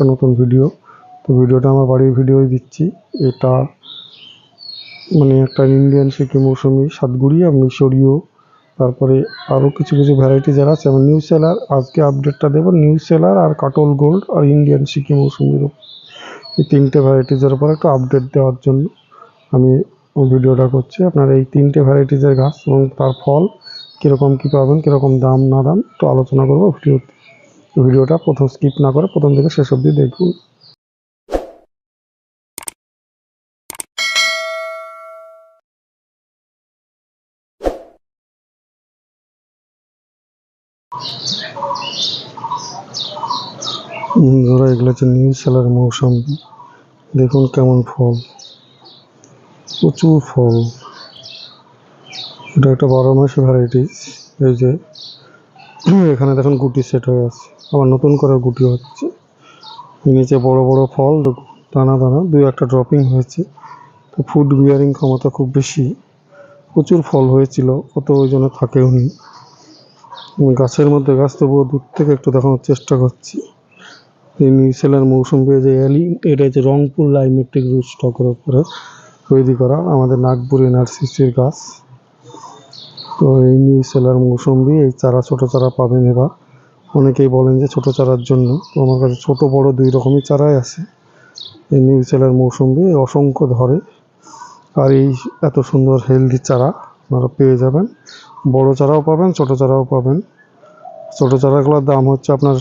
একটা নতুন ভিডিও তো ভিডিওটা আমার বাড়ির ভিডিওই দিচ্ছি। এটা মানে একটা ইন্ডিয়ান সিকি মৌসুমি সাতগুড়ি আর মিশরীয়। তারপরে আরও কিছু কিছু ভ্যারাইটি যারা আছে যেমন নিউ সেলার আজকে আপডেটটা দেবো নিউ সেলার আর কাটল গোল্ড আর ইন্ডিয়ান সিকি মৌসুমির উপর। এই তিনটে ভ্যারাইটিজের উপর একটু আপডেট দেওয়ার জন্য আমি ভিডিওটা করছি। আপনার এই তিনটে ভ্যারাইটিজের গাছ এবং তার ফল কীরকম, কী পাবেন, কীরকম দাম, না দাম তো আলোচনা করব। ভিডিওতে ভিডিওটা প্রথম স্কিপ না করে প্রথম থেকে শেষ অবধি দেখুন। বন্ধুরা এগুলো হচ্ছে নিউ সেলার মৌসুমি। দেখুন কেমন ফল। প্রচুর ফল। এটা একটা বারো মাসি ভ্যারাইটিস এই যে, এখানে দেখুন গুটি সেট হয়ে আছে। আবার নতুন করে গুটি হচ্ছে। নিচে বড় বড় ফল, দানা দানা, দুই একটা ড্রপিং হয়েছে। তো ফুড বিয়ারিং ক্ষমতা খুব বেশি। প্রচুর ফল হয়েছিল কত ওই জন্য থাকেও নি। গাছের মধ্যে গাছ তবুও দূর থেকে একটু দেখানোর চেষ্টা করছি। এই নিউজিল্যান্ড মৌসুম পেয়ে যে অ্যালি এটা হচ্ছে রংপুর লাইমেট্রিক রুট স্টকের উপরে তৈরি করা আমাদের নাগপুর এনআরসিসির গাছ। তো এই নিউ সেলার মৌসুম্বি এই চারা, ছোট চারা পাবেন এবার। অনেকেই বলেন যে ছোট চারার জন্য। আমার কাছে ছোট, বড় দুই রকমই চারাই আছে। এই নিউ সেলার মৌসুম্বি অসংখ্য ধরে। আর এই এত সুন্দর হেলদি চারা আপনারা পেয়ে যাবেন। বড় চারাও পাবেন, ছোট চারাও পাবেন। ছোট চারাগুলোর দাম হচ্ছে আপনার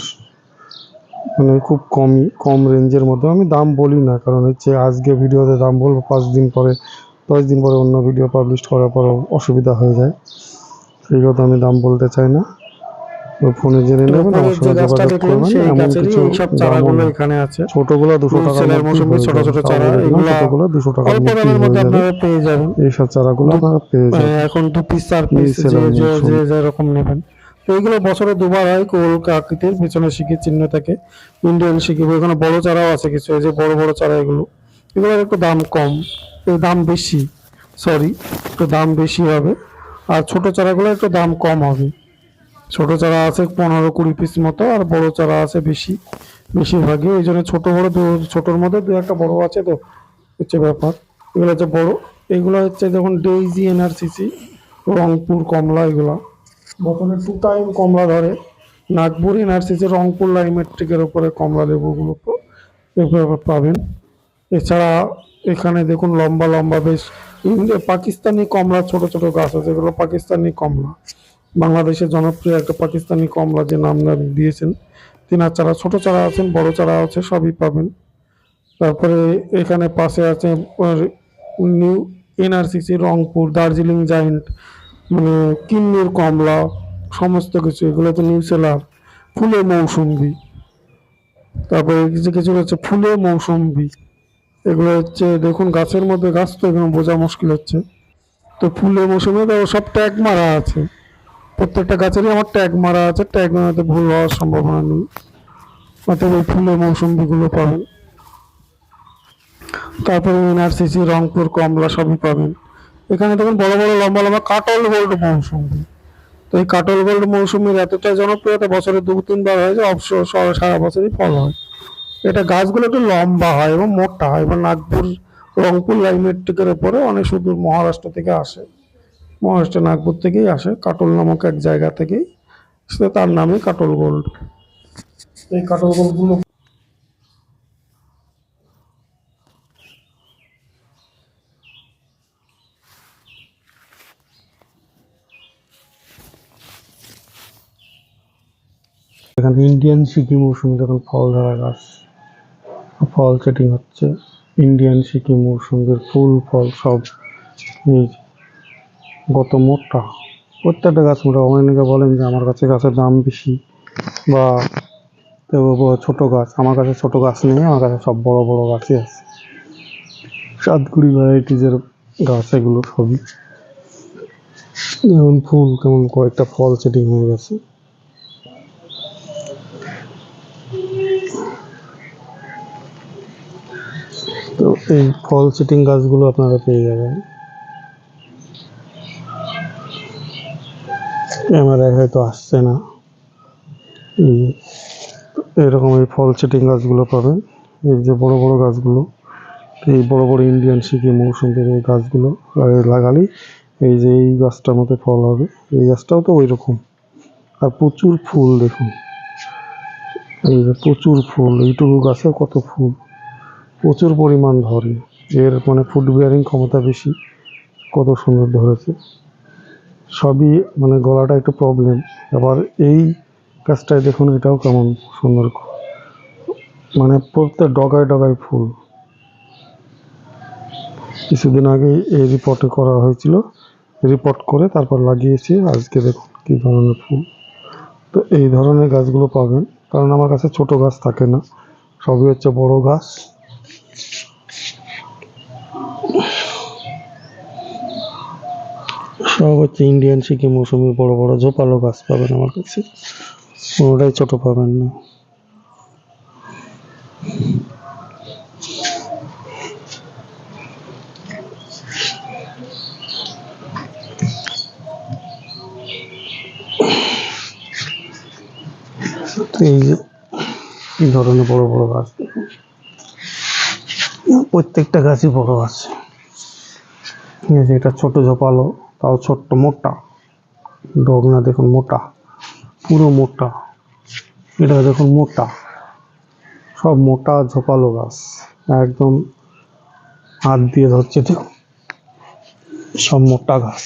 মানে খুব কমই, কম রেঞ্জের মধ্যে। আমি দাম বলি না, কারণ হচ্ছে আজকে ভিডিওতে দাম বলব, পাঁচ দিন পরে, দশ দিন পরে অন্য ভিডিও পাবলিশ করার পর অসুবিধা হয়ে যায়। সেই কথা আমি দাম বলতে চাই না। ফোনে জেনে নেবেন আমার সঙ্গে যোগাযোগ করবেন এমন কিছু এইসব চারাগুলো এখানে আছে। ছোটগুলো দুশো মৌসুমী হয়ে ছোট ছোট চারা, ছোটগুলো দুশো টাকার অল্প দামের মধ্যে আপনারা পেয়ে যাবেন। এইসব চারাগুলো আপনারা পেয়ে যাবেন। এখন দু পিস চার পিস যে যে- যেরকম নেবেন। তো এইগুলো বছরে দুবার হয় কলকা আকৃতির পেছনে শিখির চিহ্ন থাকে ইন্ডিয়ান শিখি এখানে বড় চারাও আছে কিছু এই যে বড় বড় চারা এগুলো। এগুলোর একটু দাম কম দাম বেশি সরি একটু দাম বেশি হবে। আর ছোট চারাগুলো একটু দাম কম হবে। ছোট চারা আছে পনেরো কুড়ি পিস মতো, আর বড় চারা আছে বেশি, বেশিরভাগই। ওই জন্য ছোটো বড়ো দু, ছোটোর মধ্যে দু একটা বড় আছে তো, হচ্ছে ব্যাপার। এগুলো হচ্ছে বড়। এগুলো হচ্ছে দেখুন ডেইজি এনআরসিসি রংপুর কমলা এগুলো। বছরে টু টাইম কমলা ধরে। নাগপুর এনআরসিসি রংপুর লাইমেট্রিকের উপরে কমলা লেবুগুলো পাবেন। এছাড়া এখানে দেখুন লম্বা লম্বা বেশ পাকিস্তানি কমলা, ছোট ছোট গাছ আছে, এগুলো পাকিস্তানি কমলা। বাংলাদেশের জনপ্রিয় একটা পাকিস্তানি কমলা যে নাম দিয়েছেন। তিনার চারা, ছোট চারা আছেন, বড় চারা আছে, সবই পাবেন। তারপরে এখানে পাশে আছে new NRCC Rangpur, Darjeeling giant মানে কিন্নুর কমলা, সমস্ত কিছু, এগুলো তো নিউ সেলার ফুলে মৌসুম্বি তারপরে কিছু কিছু হচ্ছে ফুলে মৌসুম্বি এগুলো হচ্ছে, দেখুন, গাছের মধ্যে গাছ তো এখানে বোঝা মুশকিল হচ্ছে। তো ফুলে মৌসুমে তো সব ট্যাগ মারা আছে। প্রত্যেকটা গাছেরই আমার ট্যাগ মারা আছে। ট্যাগ মারাতে ভুল হওয়ার সম্ভাবনা নেই। অতএব এই ফুলে মৌসুম্বিগুলো পাবেন। তারপরে এনআরসিসি রংপুর, কমলা সবই পাবেন। এখানে দেখুন বড় বড় লম্বা লম্বা কাটল গোল্ড মৌসুমি। তো এই কাটল গোল্ড মৌসুমির এতটা জনপ্রিয়তা বছরে দু, তিনবার হয় যে অবসর সারা বছরই ফল হয়। এটা গাছগুলো একটু লম্বা হয় এবং মোটা হয়। এবং নাগপুর, রংপুর লাইমেট্রিকের উপরে অনেক সুদূর মহারাষ্ট্র থেকে আসে। মহারাষ্ট্র নাগপুর থেকেই আসে, কাটল নামক এক জায়গা থেকেই। সে তার নামে কাটল গোল্ড। এই কাটল গোল্ডগুলো এখানে ইন্ডিয়ান সিকি মৌসুমি যখন ফল ধরা গাছ, ফল সেটিং হচ্ছে ইন্ডিয়ান সিকি মৌসুমির ফুল, ফল সব এই যে, কত মোটা প্রত্যেকটা গাছ মোটা অনেকে বলেন যে আমার কাছে গাছের দাম বেশি ব- ছোট গাছ আমার কাছে ছোট গাছ নেই আমার কাছে সব বড় বড় গাছই আছে। সাতগুড়ি ভ্যারাইটিজের গাছ এগুলো সবই। যেমন ফুল কেমন কয়েকটা ফল সেটিং হয়ে গেছে। তো এই ফল সিটিং গাছগুলো আপনারা পেয়ে যাবেন। ক্যামেরায় হয়তো আসছে না। এরকম এই ফল সেটিং গাছগুলো পাবেন। এই যে বড় বড় গাছগুলো, এই বড় বড় ইন্ডিয়ান সিকি মৌসুমের এই গাছগুলো লাগালেই এই যে এই গাছটার মধ্যে ফল হবে। এই গাছটাও তো ওই রকম আর প্রচুর ফুল দেখুন। এই যে প্রচুর ফুল এইটুকু গাছে কত ফুল। প্রচুর পরিমাণ ধরে। এর মানে ফুড বিয়ারিং ক্ষমতা বেশি। কত সুন্দর ধরেছে। সবই মানে গলাটা একটু প্রবলেম আবার এই গাছটায় দেখুন, এটাও কেমন সুন্দর মানে প্রত্যেক ডগায় ডগায় ফুল। কিছুদিন আগে এই রিপোর্টে করা হয়েছিল। রিপোর্ট করে তারপর লাগিয়েছি। আজকে দেখুন কী ধরনের ফুল। তো এই ধরনের গাছগুলো পাবেন। কারণ আমার কাছে ছোট গাছ থাকে না। সবই হচ্ছে বড় গাছ। সব হচ্ছে ইন্ডিয়ান সিকি মৌসুমি বড় বড় ঝোপালো গাছ পাবেন আমার কাছে। কোনোটাই ছোট পাবেন না। এই যে, এই ধরনের বড় বড় গাছ প্রত্যেকটা গাছই বড় আছে। এটা ছোট ঝোপালো। তাও ছোট্ট মোটা। ডগনা দেখুন মোটা। পুরো মোটা। এটা দেখুন মোটা। সব মোটা ঝোপালো গাছ। একদম হাত দিয়ে ধরছে দেখুন সব মোটা গাছ।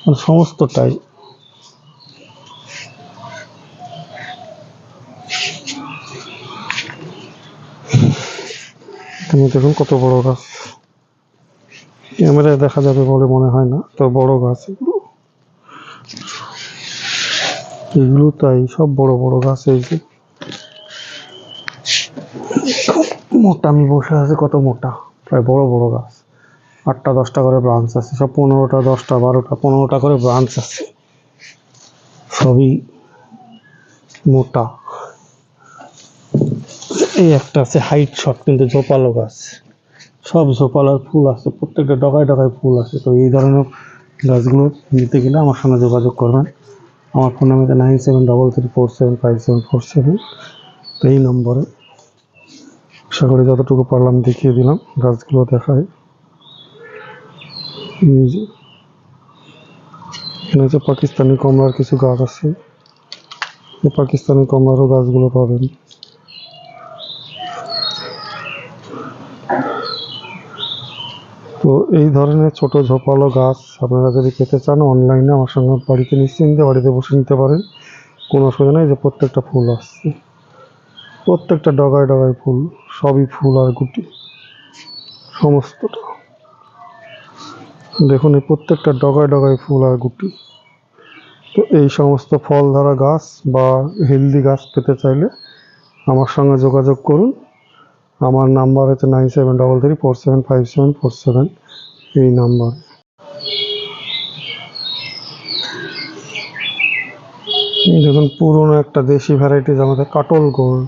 মানে সমস্তটাই। তুমি দেখুন কত বড় গাছ। ক্যামেরায় দেখা যাবে বলে মনে হয় না, তো বড় গাছ এগুলো। এগুলো তাই, সব বড় বড় গাছ এই যে। মোটা, আমি বসে আছে কত মোটা, প্রায় বড় বড় গাছ। আটটা, দশটা করে ব্রাঞ্চ আছে, সব পনেরোটা, দশটা, বারোটা, পনেরোটা করে ব্রাঞ্চ আছে। সবই মোটা। এই একটা আছে হাইট শট কিন্তু জোপালো গাছ। সব ঝোপালোর ফুল আছে, প্রত্যেকটা ডগায় ডগায় ফুল আছে। তো এই ধরনের গাছগুলো নিতে গেলে আমার সঙ্গে যোগাযোগ করবেন। আমার phone number nine seven double three four seven five seven four seven. তো এই নম্বরে আশা করি যতটুকু পারলাম দেখিয়ে দিলাম, গাছগুলো দেখায় এখানে হচ্ছে পাকিস্তানি কমলার কিছু গাছ আছে। পাকিস্তানি কমলারও গাছগুলো পাবেন। তো এই ধরনের ছোট ঝোপালো গাছ আপনারা যদি পেতে চান অনলাইনে আমার সঙ্গে বাড়িতে নিশ্চিন্তে বাড়িতে বসে নিতে পারেন। কোনো অসুবিধা নেই যে প্রত্যেকটা ফুল আসছে। প্রত্যেকটা ডগায় ডগায় ফুল, সবই ফুল আর গুটি, সমস্তটা। দেখুন, এই প্রত্যেকটা ডগায় ডগায় ফুল আর গুটি। তো এই সমস্ত ফল ধরা গাছ বা হেলদি গাছ পেতে চাইলে আমার সঙ্গে যোগাযোগ করুন। আমার নাম্বার হচ্ছে nine seven double three four seven five seven four seven, এই নাম্বার। দেখুন, পুরনো একটা দেশি ভ্যারাইটিস আমাদের কাটল গোল্ড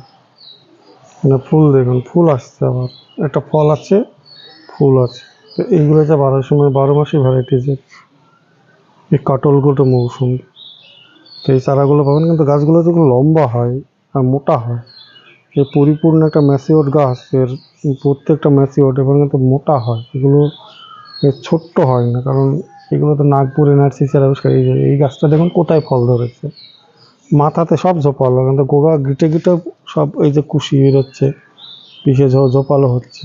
মানে ফুল দেখুন, ফুল আসছে আবার। একটা ফল আছে, ফুল আছে। তো এইগুলো হচ্ছে বারো সময়, বারো মাসি ভ্যারাইটিসের এই কাটল গোল্ড মৌসুম। তো এই চারাগুলো পাবেন, কিন্তু গাছগুলো যেগুলো লম্বা হয় আর মোটা হয় এই পরিপূর্ণ একটা ম্যাচিওর গাছ, এর প্রত্যেকটা ম্যাচিওর এবং কিন্তু মোটা হয়। এগুলো ছোট্ট হয় না, কারণ এগুলো তো নাগপুর এনআরসি আবিষ্কার, এই যে, এই গাছটা দেখুন কোথায় ফল ধরেছে। মাথাতে সব ঝোপালো, কিন্তু গোড়া গিটে গিটে সব এই যে কুশি বেরোচ্ছে ঝো, ঝোপালো হচ্ছে।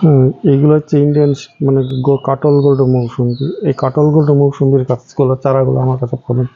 হ্যাঁ এইগুলো হচ্ছে ইন্ডিয়ান মানে কাটল গোল্ড মৌসুমি। এই কাটল গোল্ড মৌসুমির গাছগুলো, চারাগুলো আমার কাছে পাবেন